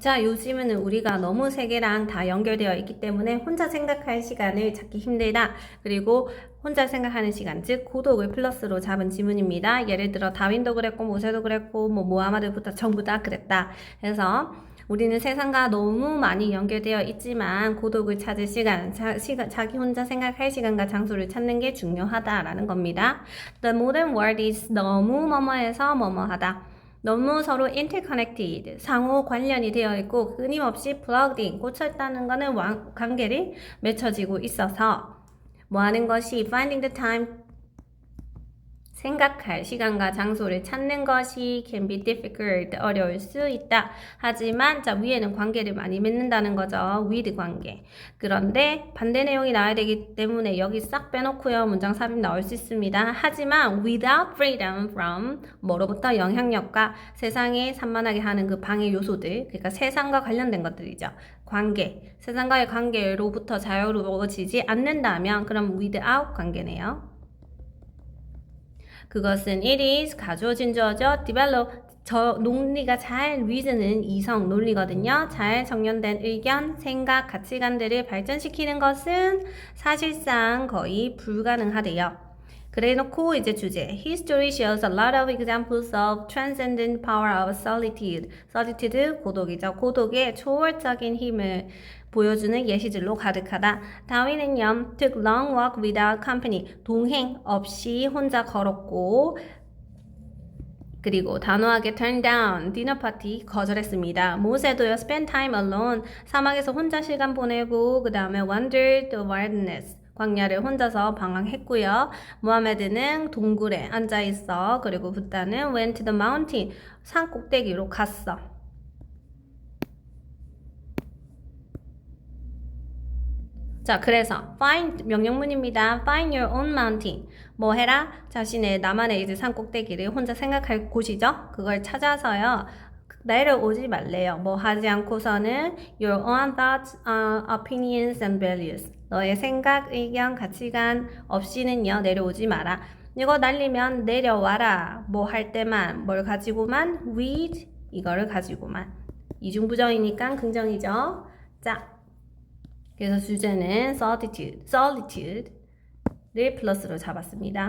자, 요즘은 우리가 너무 세계랑 다 연결되어 있기 때문에 혼자 생각할 시간을 찾기 힘들다. 그리고 혼자 생각하는 시간, 즉 고독을 플러스로 잡은 지문입니다. 예를 들어 다윈도 그랬고 모세도 그랬고 뭐 모하마드부터 전부 다 그랬다. 그래서 우리는 세상과 너무 많이 연결되어 있지만 고독을 찾을 시간, 자, 시간, 자기 혼자 생각할 시간과 장소를 찾는 게 중요하다라는 겁니다. The modern world is 너무 뭐뭐해서 뭐뭐하다. 너무 서로 interconnected, 상호 관련이 되어 있고 끊임없이 plugged 것은 왕- 관계를 맺혀지고 있어서 뭐 하는 것이 finding the time 생각할 시간과 장소를 찾는 것이 can be difficult, 어려울 수 있다. 하지만 자 위에는 관계를 많이 맺는다는 거죠. with 관계. 그런데 반대 내용이 나와야 되기 때문에 여기 싹 빼놓고요. 문장 삽입 나올 수 있습니다. 하지만 without freedom from 뭐로부터 영향력과 세상에 산만하게 하는 그 방해 요소들, 그러니까 세상과 관련된 것들이죠. 관계, 세상과의 관계로부터 자유로워지지 않는다면 그럼 without 관계네요. 그것은 it is 가주어진 주어죠. develop 저 논리가 잘 reason은 이성 논리거든요. 잘 정연된 의견, 생각, 가치관들을 발전시키는 것은 사실상 거의 불가능하대요. 그래 놓고 이제 주제 History shows a lot of examples of transcendent power of solitude. solitude 고독이죠. 고독의 초월적인 힘을 보여주는 예시들로 가득하다. 다윈은요, took long walk without company. 동행 없이 혼자 걸었고, 그리고 단호하게 turn down 디너 파티 거절했습니다. 모세도요 spend time alone 사막에서 혼자 시간 보내고 그 다음에 wandered the wilderness 광야를 혼자서 방황했고요. 모하메드는 동굴에 앉아 있어 그리고 붓다는 went to the mountain 산 꼭대기로 갔어. 자, 그래서 find 명령문입니다. find your own mountain. 뭐 해라? 자신의 나만의 이제 산 꼭대기를 혼자 생각할 곳이죠. 그걸 찾아서요. 내려오지 말래요. 뭐 하지 않고서는 your own thoughts, uh, opinions and values. 너의 생각, 의견, 가치관 없이는요 내려오지 마라. 이거 날리면 내려와라. 뭐 할 때만 뭘 가지고만 with 이거를 가지고만 이중부정이니까 긍정이죠. 자. 그래서 주제는 solitude, solitude를 플러스로 잡았습니다.